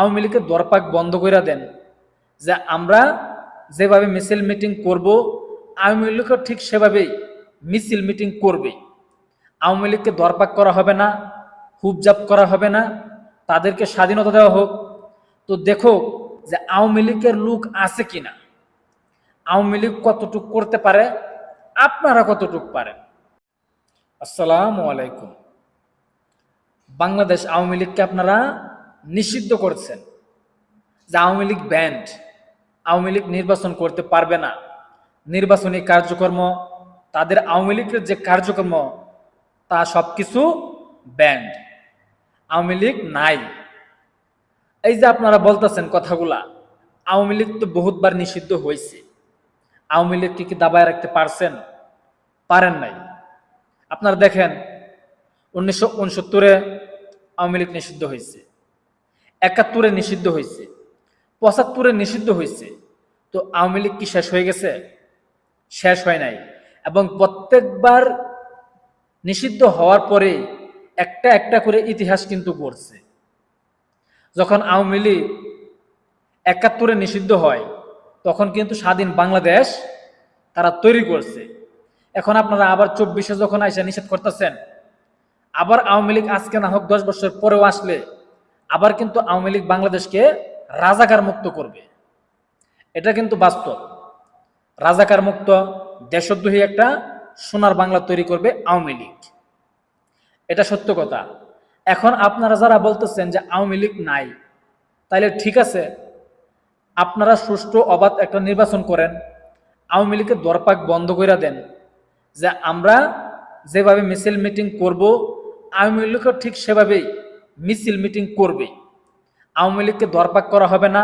আওয়ামী লীগের দরপাক বন্ধ করে দেন যে আমরা যেভাবে মিছিল মিটিং করব, আওয়ামী লীগও ঠিক সেভাবেই মিছিল মিটিং করবে আওয়ামী লীগকে দরপাক করা হবে না হুবজাপ করা হবে না, তাদেরকে স্বাধীনতা দেওয়া হোক। তো দেখো যে আওয়ামী লীগের লোক আছে কিনা। আওয়ামী লীগ কতটুক করতে পারে, আপনারা কতটুক পারেন? আসসালামু আলাইকুম। বাংলাদেশ আওয়ামী লীগকে আপনারা নিষিদ্ধ করছেন যে আওয়ামী লীগ ব্যান্ড আওয়ামী লীগ নির্বাচন করতে পারবে না। নির্বাচনী কার্যক্রম, তাদের আওয়ামী লীগের যে কার্যক্রম, তা সব কিছু ব্যান্ড আওয়ামী লীগ নাই। এই যে আপনারা বলতেছেন কথাগুলা, আওয়ামী লীগ তো বহুতবার নিষিদ্ধ হয়েছে। আওয়ামী লীগকে কি দাবায় রাখতে পারছেন? পারেন নাই। আপনারা দেখেন, উনিশশো উনসত্তরে আওয়ামী লীগ নিষিদ্ধ হয়েছে। একাত্তরে নিষিদ্ধ হয়েছে, পঁচাত্তরে নিষিদ্ধ হয়েছে। তো আওয়ামী লীগ কি শেষ হয়ে গেছে? শেষ হয় নাই। এবং প্রত্যেকবার নিষিদ্ধ হওয়ার পরে একটা একটা করে ইতিহাস কিন্তু গড়ছে। যখন আওয়ামী লীগ একাত্তরে নিষিদ্ধ হয়, তখন কিন্তু স্বাধীন বাংলাদেশ তারা তৈরি করছে। এখন আপনারা আবার চব্বিশে যখন আইসা নিষেধ করতেছেন, আবার আওয়ামী লীগ আজকে না হোক দশ বছর পরেও আসলে আবার কিন্তু আওয়ামী লীগ বাংলাদেশকে রাজাকার মুক্ত করবে। এটা কিন্তু বাস্তব। রাজাকার মুক্ত দেশদ্রোহী একটা সোনার বাংলা তৈরি করবে আওয়ামী লীগ। এটা সত্য কথা। এখন আপনারা যারা বলতেছেন যে আওয়ামী লীগ নাই, তাইলে ঠিক আছে, আপনারা সুষ্ঠু অবাধ একটা নির্বাচন করেন, আওয়ামী লীগের দরপাক বন্ধ করে দেন, যে আমরা যেভাবে মিছিল মিটিং করব, আওয়ামী লীগও ঠিক সেভাবেই মিছিল মিটিং করবে। আওয়ামী লীগকে দরপাক করা হবে না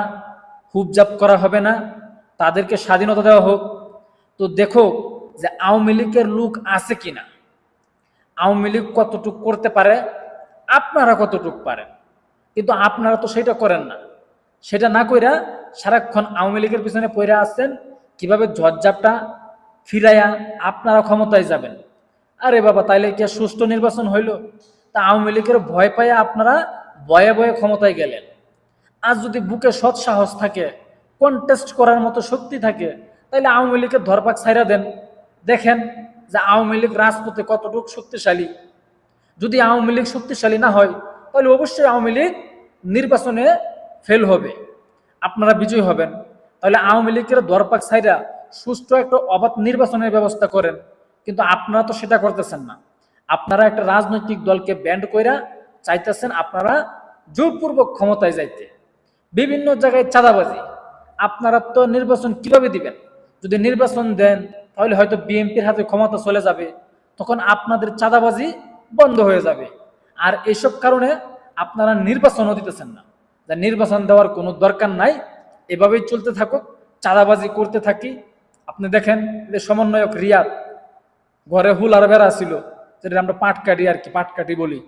হুবজাপ করা হবে না, তাদেরকে স্বাধীনতা দেওয়া হোক। তো দেখো যে আওয়ামী লীগের লোক আছে কিনা। আওয়ামী লীগ কতটুক করতে পারে? আপনারা কতটুক পারেন? কিন্তু আপনারা তো সেটা করেন না। সেটা না কইরা সারাক্ষণ আওয়ামী লীগের পিছনে পড়ে আসছেন, কীভাবে ঝড়ঝাপটা ফিরাইয়া আপনারা ক্ষমতায় যাবেন। আরে বাবা, তাইলে কি সুষ্ঠু নির্বাচন হইল? তা আওয়ামী লীগের ভয় পাইয়া আপনারা ভয়ে ভয়ে ক্ষমতায় গেলেন। আর যদি বুকে সৎ সাহস থাকে কন্টেস্ট করার মতো শক্তি থাকে তাহলে আওয়ামী লীগের ধরপাক ছাইরা দেন। দেখেন যে আওয়ামী লীগ রাজপথে কতটুকু শক্তিশালী। যদি আওয়ামী লীগ শক্তিশালী না হয় তাহলে অবশ্যই আওয়ামী লীগ নির্বাচনে ফেল হবে। আপনারা বিজয়ী হবেন। তাহলে আওয়ামী লীগের দরপাক সাইরা সুষ্ঠু একটা অবাধ নির্বাচনের ব্যবস্থা করেন। কিন্তু আপনারা তো সেটা করতেছেন না। আপনারা একটা রাজনৈতিক দলকে ব্যান্ড কইরা চাইতেছেন আপনারা জোরপূর্বক ক্ষমতায় যাইতে। বিভিন্ন জায়গায় চাঁদাবাজি। আপনারা তো নির্বাচন কীভাবে দিবেন? যদি নির্বাচন দেন, তাহলে হয়তো বিএনপির হাতে ক্ষমতা চলে যাবে। তখন আপনাদের চাঁদাবাজি বন্ধ হয়ে যাবে। আর এইসব কারণে আপনারা নির্বাচনও দিতেছেন না। যা নির্বাচন দেওয়ার কোনো দরকার নাই। এভাবেই চলতে থাকুক, চাঁদাবাজি করতে থাকি। আপনি দেখেন যে সমন্বয়ক রিয়াদ, ঘরে হুলার বেড়া ছিল। যেটা আমরা পাট কাটি আর কি পাট কাটি বলি।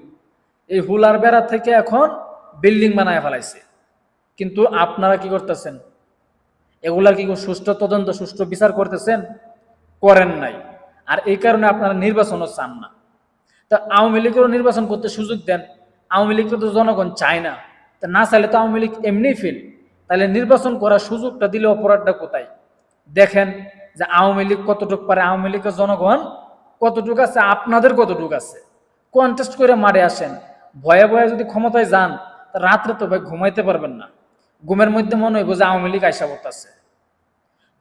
এই হুলার বেড়া থেকে এখন বিল্ডিং বানায় ফেলাইছে। কিন্তু আপনারা কি করতেছেন? এগুলার কি সুষ্ঠু তদন্ত, সুষ্ঠু বিচার করতেছেন? করেন নাই। আর এই কারণে আপনারা নির্বাচনও চান না। তা আওয়ামী লীগেরও নির্বাচন করতে সুযোগ দেন। আওয়ামী লীগকে তো জনগণ চায় না। তা না চাইলে তো আওয়ামী লীগ এমনি ফেল। তাহলে নির্বাচন করার সুযোগটা দিলে অপরাধটা কোথায়? দেখেন যে আওয়ামী লীগ কতটুক পারে। আওয়ামী লীগের জনগণ কতটুক আছে? আপনাদের কতটুক আছে? কন্টেস্ট করে মারে আসেন। ভয়ে ভয়ে যদি ক্ষমতায় যান রাত্রে তো ভাই ঘুমাইতে পারবেন না। ঘুমের মধ্যে মনে হইব যে আওয়ামী লীগ আইসা আছে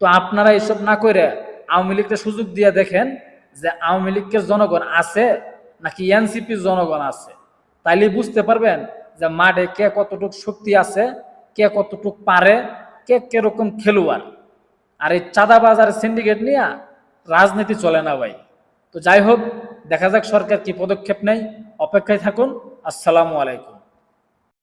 তো আপনারা এইসব না করে আওয়ামী লীগকে সুযোগ দিয়ে দেখেন যে আওয়ামী লীগের জনগণ আছে নাকি এনসিপির জনগণ আছে। তাইলে বুঝতে পারবেন যে মাঠে কে কতটুক শক্তি আছে, কে কতটুক পারে, কে কীরকম খেলোয়াড়। আর এই চাঁদাবাজ আর সিন্ডিকেট নিয়ে রাজনীতি চলে না ভাই। তো যাই হোক দেখা যাক সরকার কি পদক্ষেপ নেয়। অপেক্ষায় থাকুন। আসসালামু আলাইকুম।